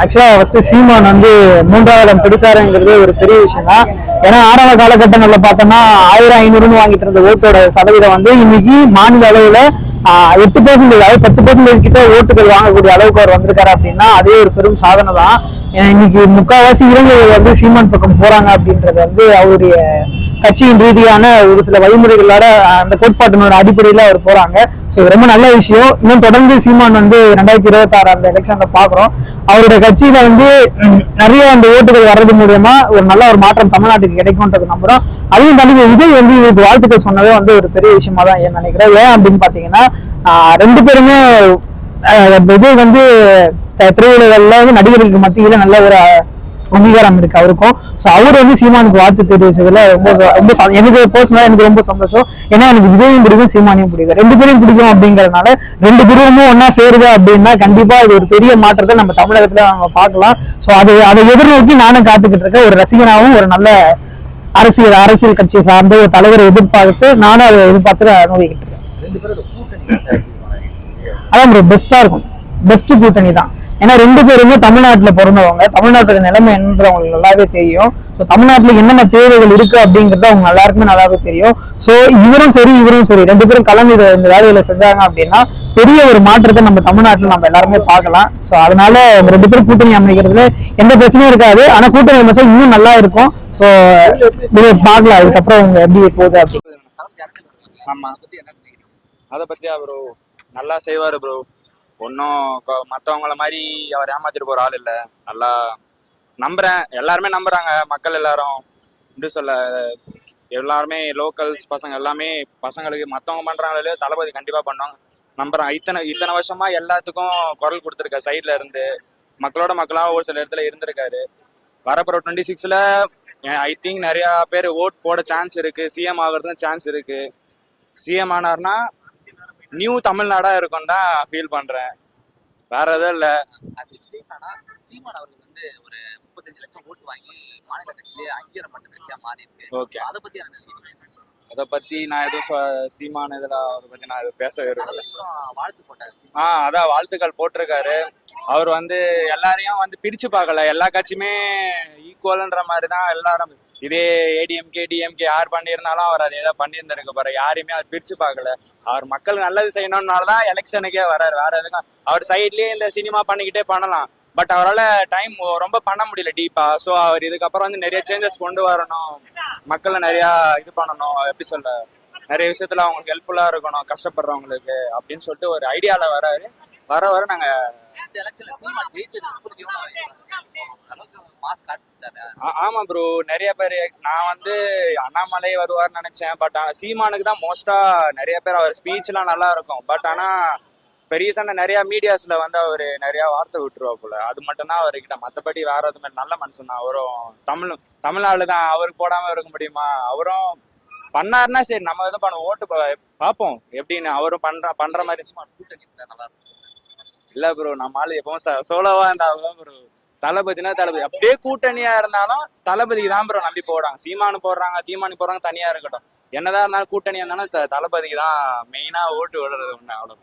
ஆக்சுவலாக ஃபர்ஸ்ட் சீமான் வந்து மூன்றாவது இடம் பிடிச்சாருங்கிறது ஒரு பெரிய விஷயம் தான் ஏன்னா ஆரம்ப காலகட்டங்களில் பார்த்தோம்னா ஆயிரம் ஐநூறுன்னு வாங்கிட்டு இருந்த ஓட்டோட சதவீதம் வந்து இன்னைக்கு மாநில அளவில் எட்டு பர்சன்டேஜ் அதாவது பத்து பர்சன்டேஜ் கிட்ட ஓட்டுகள் வாங்கக்கூடிய அளவுக்கு அவர் வந்திருக்காரு அப்படின்னா அதே ஒரு பெரும் சாதனை தான். இன்னைக்கு முக்காவாசி இளைஞர்கள் வந்து சீமான் பக்கம் போறாங்க அப்படின்றது வந்து அவருடைய கட்சியின் ரீதியான ஒரு சில வழிமுறைகளோட அந்த கோட்பாட்டினோட அடிப்படையில அவர் போறாங்க. ஸோ ரொம்ப நல்ல விஷயம். இன்னும் தொடர்ந்து சீமான் வந்து ரெண்டாயிரத்தி இருபத்தி ஆறு அந்த எலெக்ஷன்ல பாக்குறோம் அவருடைய கட்சியில வந்து நிறைய அந்த ஓட்டுகள் வர்றது மூலியமா ஒரு நல்ல ஒரு மாற்றம் தமிழ்நாட்டுக்கு கிடைக்கும்ன்றது நம்புறோம். அதையும் தாண்டி விஜய் வந்து இதுக்கு வாழ்த்துக்கள் சொன்னதே வந்து ஒரு பெரிய விஷயமா தான் ஏன் நினைக்கிறேன். ஏன் அப்படின்னு பாத்தீங்கன்னா ரெண்டு பேருமே விஜய் வந்து த- வந்து நடிகர்களுக்கு மத்தியில நல்ல ஒரு அங்கீகாரம் இருக்கு அவருக்கும். சோ அவர் வந்து சீமானுக்கு வாழ்த்து தெரிவிச்சதுல ரொம்ப ரொம்ப எனக்கு பர்சனலா எனக்கு ரொம்ப சந்தோஷம். ஏன்னா எனக்கு விஜயும் பிடிக்கும் சீமானையும் பிடிக்கும். ரெண்டு பேரும் பிடிக்கும் அப்படிங்கறதுனால ரெண்டு குருவமும் ஒன்னா சேருது அப்படின்னா கண்டிப்பா இது ஒரு பெரிய மாற்றத்தை நம்ம தமிழகத்துல நம்ம பார்க்கலாம். சோ அது அதை எதிர்நோக்கி நானும் காத்துக்கிட்டு இருக்கேன். ஒரு ரசிகனாவும் ஒரு நல்ல அரசியல் அரசியல் கட்சியை சார்ந்த ஒரு தலைவரை எதிர்பார்த்து நானும் அதை எதிர்பார்த்து அனுபவிக்கிட்டு இருக்கேன். அதான் ப்ரோ பெஸ்டா இருக்கும். பெஸ்ட் கூட்டணி தான் ஏன்னா ரெண்டு பேருமே தமிழ்நாட்டுல பிறந்தவங்க. தமிழ்நாட்டோட நிலைமை என்னன்றது அவங்களுக்கு நல்லாவே தெரியும். ஸோ தமிழ்நாட்டுல என்னென்ன தேவைகள் இருக்கு அப்படிங்கறது அவங்க எல்லாருக்குமே நல்லாவே தெரியும். ஸோ இவரும் சரி இவரும் சரி. ரெண்டு பேரும் கலந்து இதை இந்த வேலைகளை செஞ்சாங்க அப்படின்னா பெரிய ஒரு மாற்றத்தை நம்ம தமிழ்நாட்டுல நம்ம எல்லாருமே பார்க்கலாம். ஸோ அதனால ரெண்டு பேரும் கூட்டணி அமைக்கிறதுல எந்த பிரச்சனையும் இருக்காது. ஆனா கூட்டணி அமைச்சா இன்னும் நல்லா இருக்கும். ஸோ பார்க்கலாம். அதுக்கப்புறம் அவங்க எப்படி போகுது அப்படின்னு. ஆமா. அதை பத்தியா ப்ரோ நல்லா செய்வாரு ப்ரோ ஒன்றும் மற்றவங்கள மாதிரி அவர் ஏமாத்திட்டு போகிற ஆள் இல்லை. நல்லா நம்புகிறேன் எல்லாருமே நம்புகிறாங்க மக்கள் எல்லாரும். எப்படி சொல்ல எல்லாருமே லோக்கல்ஸ் பசங்க எல்லாமே பசங்களுக்கு மற்றவங்க பண்ணுறாங்களே தளபதி கண்டிப்பாக பண்ணுவாங்க. நம்புகிறேன் இத்தனை இத்தனை வருஷமாக எல்லாத்துக்கும் குரல் கொடுத்துருக்காரு சைடில் இருந்து. மக்களோட மக்களாக ஒரு சில இடத்துல இருந்திருக்காரு. வரப்போகிற டுவெண்ட்டி சிக்ஸில் ஐ திங்க் நிறையா பேர் ஓட் போட சான்ஸ் இருக்குது சிஎம் ஆகிறதுக்கும் சான்ஸ் இருக்குது சிஎம் ஆனார்னா நியூ தமிழ்நாடா இருக்கும் தான் ஃபீல் பண்றேன். வேற எதுவும் இல்ல. சீமான் அவர்கள் வந்து ஒரு முப்பத்தஞ்சு லட்சம் ஓட்டு வாங்கி மாநில கட்சியிலே அங்கீகாரப்பட்ட கட்சியா மாறி இருக்கு Okay. அதை பத்தி அதை பத்தி நான் எதுவும் சீமான இதுல அவரை பத்தி நான் எதுவும் பேச சீமான். ஆ அதான் வாழ்த்துக்கள் போட்டிருக்காரு. அவர் வந்து எல்லாரையும் வந்து பிரிச்சு பார்க்கல. எல்லா கட்சியுமே ஈக்குவல்ன்ற மாதிரி தான் எல்லாரும் இதே ஏடிஎம்கே டிஎம்கே யார் பண்ணியிருந்தாலும் அவர் அதே தான் பண்ணியிருந்திருக்க பாரு. யாரையுமே அவர் பிரிச்சு பார்க்கல. அவர் மக்கள் நல்லது செய்யணும்னால தான் எலெக்ஷனுக்கே வராரு. வேற எதுக்கும் அவர் சைட்லயே இந்த சினிமா பண்ணிக்கிட்டே பண்ணலாம். பட் அவரால் டைம் ரொம்ப பண்ண முடியல டீப்பா. ஸோ அவர் இதுக்கப்புறம் வந்து நிறைய சேஞ்சஸ் கொண்டு வரணும். மக்களை நிறையா இது பண்ணணும். எப்படி சொல்ற? நிறைய விஷயத்துல அவங்களுக்கு ஹெல்ப்ஃபுல்லா இருக்கணும். கஷ்டப்படுறவங்களுக்கு அப்படின்னு சொல்லிட்டு ஒரு ஐடியால வராரு. வர வர நாங்கள் ஆமா ப்ரோ நிறைய பேர் நான் வந்து அண்ணாமலை வருவார்னு நினைச்சேன். பட் ஆனா சீமானுக்கு தான் மோஸ்டா நிறைய பேர் அவர் ஸ்பீச்லாம் நல்லா இருக்கும். பட் ஆனா பெரிய சண்டை நிறைய மீடியாஸ்ல வந்து அவர் நிறைய வார்த்தை விட்டுருவா போல. அது மட்டும் தான் அவர்கிட்ட. மற்றபடி வேற எதுவுமே நல்ல மனுஷன் தான். அவரும் தமிழ் தமிழ்நாடு தான். அவருக்கு போடாம இருக்க முடியுமா? அவரும் பண்ணாருன்னா சரி நம்ம எதுவும் பண்ண ஓட்டு பார்ப்போம். எப்படின்னு அவரும் பண்ற பண்ற மாதிரி சீமான் கூட்டணி இருந்தா நல்லா இருக்கும் இல்ல ப்ரோ நம்ம ஆளு எப்பவும் ச- சோலோவா இருந்தாலும் ப்ரோ தளபதினா தளபதி அப்படியே கூட்டணியா இருந்தாலும் தளபதிக்கு தான் ப்ரோ நம்பி போடுறாங்க சீமானு போடுறாங்க தீமானு போடுறாங்க தனியா இருக்கட்டும் என்னதான் இருந்தாலும் கூட்டணியா இருந்தாலும் தளபதிக்கு தான் மெயினா ஓட்டு விடுறது ஒண்ணு அவ்வளவு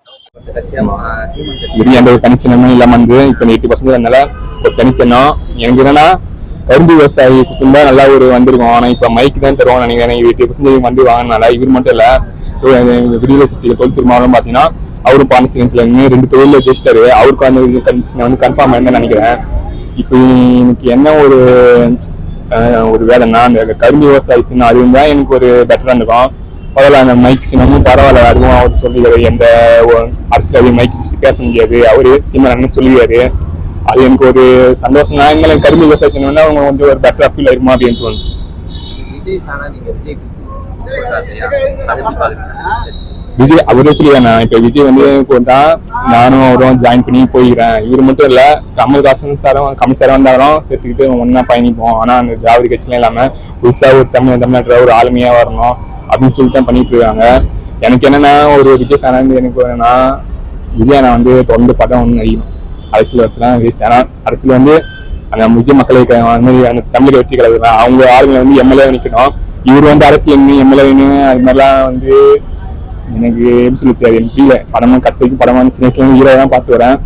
எந்த ஒரு தனிச்சின்னமும் இல்லாம வந்து இப்போ எயிட்டி பர்சன்ட் அதனால ஒரு தனிச்சின்னம் எனக்கு என்னன்னா கரும்பு விவசாயி குத்துந்தா நல்லா ஒரு வந்திருக்கும் ஆனா இப்ப மைக் தான் தருவாங்க நினைக்கிறேன் எயிட்டி பர்சன்டேஜ் வண்டி வாங்கினால இவர் மட்டும் இல்ல விடுதலை சிட்டி தொழில் திருமாவளம் பாத்தீங்கன்னா அவரும் பாண்டிச்சேரி இருந்து ரெண்டு தொழில ஜெயிச்சிட்டாரு. அவருக்கு அந்த இது வந்து கன்ஃபார்ம் ஆயிருந்தேன் நினைக்கிறேன் இப்போ எனக்கு என்ன ஒரு ஒரு வேலைன்னா அந்த கரும்பு விவசாயத்தின் அது தான் எனக்கு ஒரு பெட்டராக இருக்கும் பரவாயில்ல அந்த மைக் சின்னமும் பரவாயில்ல அதுவும் அவர் சொல்லிடுறாரு எந்த அரசியல் மைக் பேச முடியாது. அவரு சீமன் சொல்லிடுறாரு அது எனக்கு ஒரு சந்தோஷம். தான் இருந்தாலும் கரும்பு விவசாயத்தினா அவங்க கொஞ்சம் ஒரு பெட்டரா ஃபீல் ஆயிருமா அப்படின்னு தோணுது. விஜய் விஜய் அவரே சொல்லிடுறேன் இப்ப விஜய் வந்து போட்டா நானும் அவரும் ஜாயின் பண்ணி போயிக்கிறேன் இவர் மட்டும் இல்ல கமல்ஹாசன் சாரும் கமல் சாரும் வந்தாலும் சேர்த்துக்கிட்டு ஒன்னா பயணிப்போம். ஆனா அந்த திராவிட கட்சிலாம் இல்லாம புதுசா ஒரு தமிழ் தமிழ்நாட்டுல ஒரு ஆளுமையா வரணும் அப்படின்னு சொல்லிட்டு தான் பண்ணிட்டு இருக்காங்க. எனக்கு என்னன்னா ஒரு விஜய் ஃபேனா எனக்கு என்னன்னா விஜய் நான் வந்து தொடர்ந்து பார்த்தா ஒன்று நடிக்கணும். அரசியல் வரத்துலாம் வேஸ்ட் ஆனா அரசியல் வந்து அந்த விஜய் மக்களை அந்த மாதிரி அந்த தமிழக வெற்றி கலகுதான் அவங்க ஆளுங்களை வந்து எம்எல்ஏ நிற்கணும் இவர் வந்து அரசியல் எம்எல்ஏ அது மாதிரிலாம் வந்து எனக்கு எப்படி சொல்லி தெரியாது எனக்கு புரியல படமா கடைசிக்கு படமா சின்ன வயசுல ஹீரோ தான் பார்த்து வரேன்.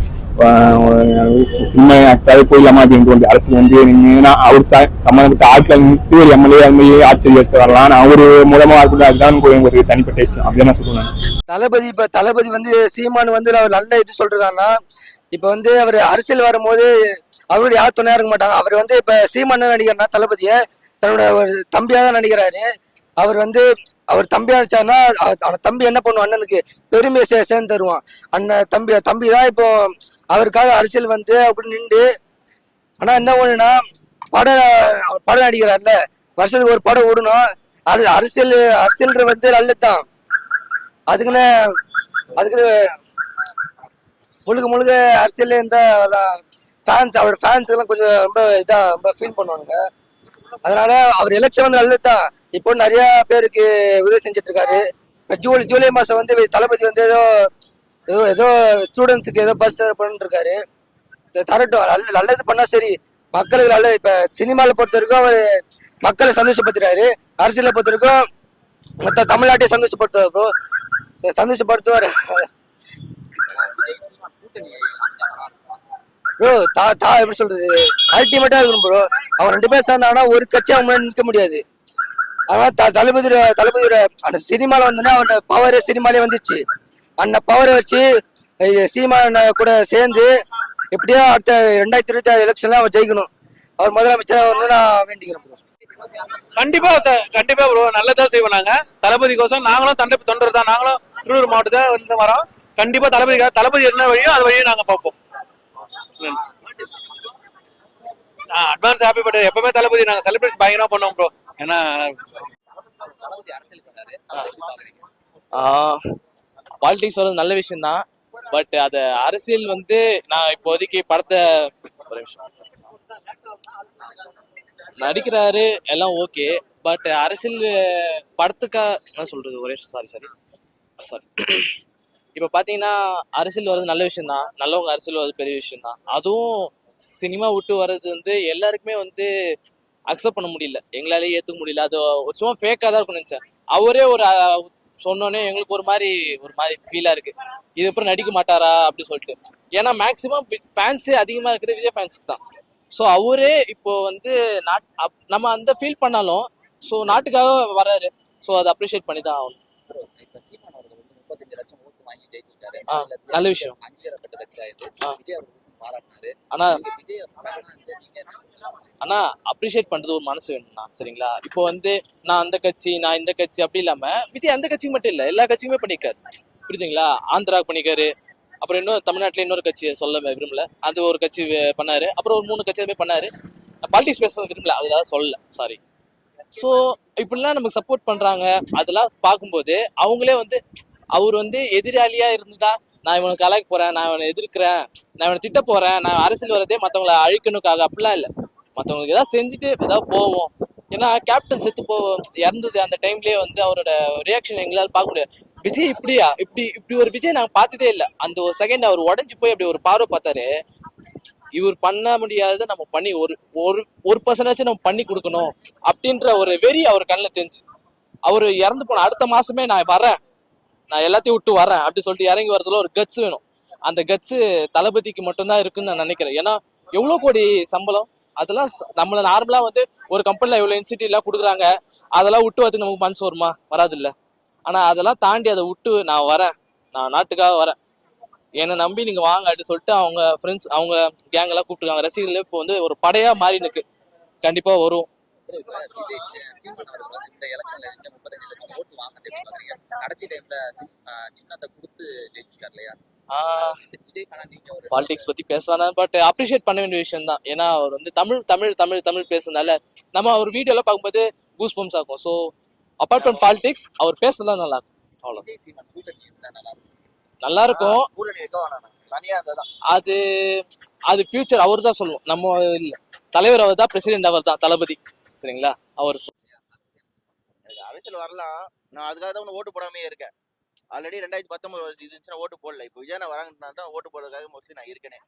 சினிமா ஆக்டராகவே போயிடலாமா அப்படின்ட்டு வந்து அரசியல் வந்து நீங்கள் அவர் ச- சம்மந்தப்பட்ட ஆட்கள் நிறுத்தி ஒரு எம்எல்ஏ அது மாதிரி ஆட்சி எடுத்து வரலாம். நான் அவரு மூலமா இருக்கட்டும் அதுதான் ஒரு தனிப்பட்ட விஷயம். அப்படின்னு நான் சொல்லுவேன். தளபதி இப்ப தளபதி வந்து சீமான் வந்து அவர் நல்ல இது சொல்றாருன்னா இப்ப வந்து அவர் அரசியல் வரும்போது அவருடைய யார் துணையா இருக்க மாட்டாங்க. அவர் வந்து இப்ப சீமான்னு நடிகர்னா தளபதியை தன்னோட ஒரு தம்பியாக தான் நடிக்கிறாரு. அவர் வந்து அவர் தம்பி நடிச்சாருன்னா தம்பி என்ன பண்ணுவோம் அண்ணனுக்கு பெருமையை சே சேர்ந்து தருவான். அண்ணன் தம்பி தம்பி தான் இப்போ அவருக்காக அரசியல் வந்து அப்படி நின்று ஆனால் என்ன ஒண்ணுன்னா படம் அவர் படம் நடிக்கிறார்ல வருஷத்துக்கு ஒரு படம் ஓடணும். அது அரசியல் அரசியல் வந்து நல்லதுதான். அதுக்குன்னு அதுக்கு முழுக்க முழுக்க அரசியல் இருந்தால் ஃபேன்ஸ் அவர் ஃபேன்ஸ் எல்லாம் கொஞ்சம் ரொம்ப இதாக ரொம்ப ஃபீல் பண்ணுவாங்க அதனால அவர் எலெக்ஷன் வந்து நல்லது தான் இப்போ நிறைய பேருக்கு உதவி செஞ்சுட்டு இருக்காரு ஜூலை ஜூலை மாதம் வந்து தளபதி வந்து ஏதோ ஏதோ ஏதோ ஸ்டூடெண்ட்ஸுக்கு ஏதோ பஸ் பண்ணிட்டு இருக்காரு தரட்டும். நல்ல நல்லது பண்ணா சரி. மக்களுக்கு நல்லது இப்ப சினிமாவில் பொறுத்த வரைக்கும் அவர் மக்களை சந்தோஷப்படுத்துறாரு. அரசியலை பொறுத்த வரைக்கும் மொத்த தமிழ்நாட்டையே சந்தோஷப்படுத்துவார் ப்ரோ சந்தோஷப்படுத்துவார். ப்ரோ தா தா எப்படி சொல்றது? அல்டிமேட்டா இருக்கணும் ப்ரோ அவன் ரெண்டு பேரும் சேர்ந்தாங்கன்னா ஒரு கட்சி அவங்க நிற்க முடியாது. அதனால த தளபதியோட தளபதியோட அந்த சினிமால வந்தோன்னா அவனோட பவர் சினிமாலே வந்துச்சு. அந்த பவரை வச்சு அஹ் கூட சேர்ந்து எப்படியோ அடுத்த ரெண்டாயிரத்தி இருபத்தி ஆறு எலெக்ஷன்ல அவன் ஜெயிக்கணும். அவர் முதலமைச்சர் வரணும்னு நான் வேண்டிக்கிறேன் கண்டிப்பா சார் கண்டிப்பா ப்ரோ நல்லதா செய்வோம் நாங்க. தளபதிக்கோசம் நாங்களும் தண்டை தொண்டர் தான். நாங்களும் திருவள்ளூர் மாவட்டத்தை வந்து வரோம். கண்டிப்பா தளபதி தளபதி என்ன வழியோ அது வழியும் நாங்க பார்ப்போம். அட்வான்ஸ் ஹாப்பி பர்த்டே எப்பவுமே தளபதி நாங்க செலிப்ரேட் பயங்கரமா பண்ணுவோம் ப்ரோ ஏன்னா பாலிடிக்ஸ் வர்றது நல்ல விஷயம் தான் பட் அது அரசியல் வந்து நான் இப்போதைக்கு படத்தை ஒரு நிமிஷம். நடிக்கிறாரு எல்லாம் ஓகே பட் அரசியல் படத்துக்கா என்ன சொல்றது? ஒரே சாரி சாரி சாரி இப்போ பார்த்தீங்கன்னா அரசியல் வர்றது நல்ல விஷயம் தான் நல்லவங்க அரசியல் வர்றது பெரிய விஷயம் தான் அதுவும் சினிமா விட்டு வர்றது வந்து எல்லாருக்குமே வந்து அக்செப்ட் பண்ண முடியல. எங்களாலே ஏற்றுக்க முடியல. அது ஒரு சும்மா ஃபேக்காக தான் இருக்கும்னு நினச்சேன். அவரே ஒரு சொன்னோன்னே எங்களுக்கு ஒரு மாதிரி ஒரு மாதிரி ஃபீலாக இருக்கு. இது அப்புறம் நடிக்க மாட்டாரா? அப்படி சொல்லிட்டு. ஏன்னா மேக்ஸிமம் ஃபேன்ஸே அதிகமாக இருக்கிறது விஜய் ஃபேன்ஸுக்கு தான். ஸோ அவரே இப்போ வந்து நாட் அப்- நம்ம அந்த ஃபீல் பண்ணாலும் ஸோ நாட்டுக்காக வராரு. ஸோ அதை அப்ரிஷியேட் பண்ணி தான் ஆகணும். நல்ல விஷயம். பாராட்டினாரு. ஆனா ஆனா அப்ரிஷியேட் பண்றது ஒரு மனசு வேணும்னா சரிங்களா? இப்போ வந்து நான் அந்த கட்சி நான் இந்த கட்சி அப்படி இல்லாம விஜய் அந்த கட்சிக்கு மட்டும் இல்ல எல்லா கட்சிக்குமே பண்ணிருக்காரு புரியுதுங்களா? ஆந்திரா பண்ணிருக்காரு அப்புறம் இன்னும் தமிழ்நாட்டுல இன்னொரு கட்சியை சொல்ல விரும்பல. அது ஒரு கட்சி பண்ணாரு. அப்புறம் ஒரு மூணு கட்சி போய் பண்ணாரு பாலிடிக்ஸ் பேச விரும்பல அதெல்லாம் சொல்லல சாரி ஸோ இப்படிலாம் நமக்கு சப்போர்ட் பண்றாங்க அதெல்லாம் பார்க்கும்போது அவங்களே வந்து அவர் வந்து எதிராளியா இருந்துதான் நான் இவனை கலாய்க்க போறேன் நான் இவனை எதிர்க்கிறேன் நான் இவனை திட்ட போறேன் நான் அரசியல் வரதே மற்றவங்களை அழிக்கணுக்காக அப்படிலாம் இல்லை. மற்றவங்களுக்கு ஏதாவது செஞ்சுட்டு ஏதாவது போவோம். ஏன்னா கேப்டன் செத்து போ இறந்தது அந்த டைம்லயே வந்து அவரோட ரியாக்ஷன் எங்களால் பார்க்க முடியாது. விஜய் இப்படியா? இப்படி இப்படி ஒரு விஜய் நாங்கள் பார்த்ததே இல்லை. அந்த ஒரு செகண்ட் அவர் உடஞ்சி போய் அப்படி ஒரு பார்வை பார்த்தாரு. இவர் பண்ண முடியாததை நம்ம பண்ணி ஒரு ஒரு ஒரு பர்சனாச்சும் நம்ம பண்ணி கொடுக்கணும் அப்படின்ற ஒரு வெறி அவர் கண்ணில் தெரிஞ்சு. அவர் இறந்து போன அடுத்த மாசமே நான் வரேன் நான் எல்லாத்தையும் விட்டு வரேன் அப்படி சொல்லிட்டு இறங்கி வரதுல ஒரு கட்ஸ் வேணும். அந்த கட்ஸ் தளபதிக்கு மட்டும்தான் இருக்குன்னு நான் நினைக்கிறேன். ஏன்னா எவ்வளோ கோடி சம்பளம்? அதெல்லாம் நம்மள நார்மலா வந்து ஒரு கம்பெனில இவ்வளோ இன்சிட்டி எல்லாம் கொடுக்குறாங்க. அதெல்லாம் விட்டு வரதுக்கு நமக்கு மனசு வருமா? வராது இல்ல ஆனா அதெல்லாம் தாண்டி அதை விட்டு நான் வரேன். நான் நாட்டுக்காக வரேன். என்னை நம்பி நீங்க வாங்க அப்படின்னு சொல்லிட்டு அவங்க ஃப்ரெண்ட்ஸ் அவங்க கேங் எல்லாம் கூப்பிட்டுருக்காங்க. ரசிகர்கள் இப்போ வந்து ஒரு படையா மாறி நிற்கு கண்டிப்பா வரும். வாங்கினது எப்படி பாக்குறீங்க கடைசி டைம்ல சின்னத்தை கொடுத்து ஜெயிச்சிருக்காரு இல்லையா? பாலிடிக்ஸ் பத்தி பேசலாம் பட் அப்ரிஷியேட் பண்ண வேண்டிய விஷயம் தான். ஏன்னா அவர் வந்து தமிழ் தமிழ் தமிழ் தமிழ் பேசுறதுனால நம்ம அவர் வீடியோல பார்க்கும்போது கூஸ் பம்ஸ் ஆகும் ஸோ அப்பார்ட் ஃப்ரம் பாலிடிக்ஸ் அவர் பேசுறதுலாம் நல்லா இருக்கும். அவ்வளோ நல்லா இருக்கும். அது அது ஃபியூச்சர் அவர் தான் சொல்லுவோம். நம்ம இல்ல. தலைவர் அவர் தான் பிரசிடென்ட் அவர் தான் தளபதி. சரிங்களா? அவர் எனக்கு அரசியல் வரலாம். நான் அதுக்காக தான் ஓட்டு போடாமே இருக்கேன். ஆல்ரெடி ரெண்டாயிரத்தி பத்தொன்பது இருந்துச்சுன்னா ஓட்டு போடல. இப்போ விஜயனா வராங்கன்னா தான் ஓட்டு போடுறதுக்காக மோஸ்ட்லி நான் இருக்கேனே.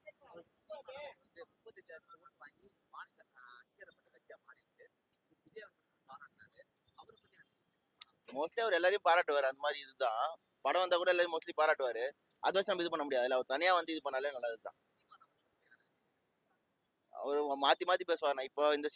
மோஸ்ட்லி அவர் எல்லாரையும் பாராட்டுவார். அந்த மாதிரி இதுதான். படம் வந்தா கூட எல்லாரும் மோஸ்ட்லி பாராட்டுவாரு. அதை வச்சு நம்ம இது பண்ண முடியாது. அவர் தனியா வந்து இது பண்ணாலே நல்லது தான் அவர் மாத்தி மாத்தி பேசுவார். இப்போ இந்த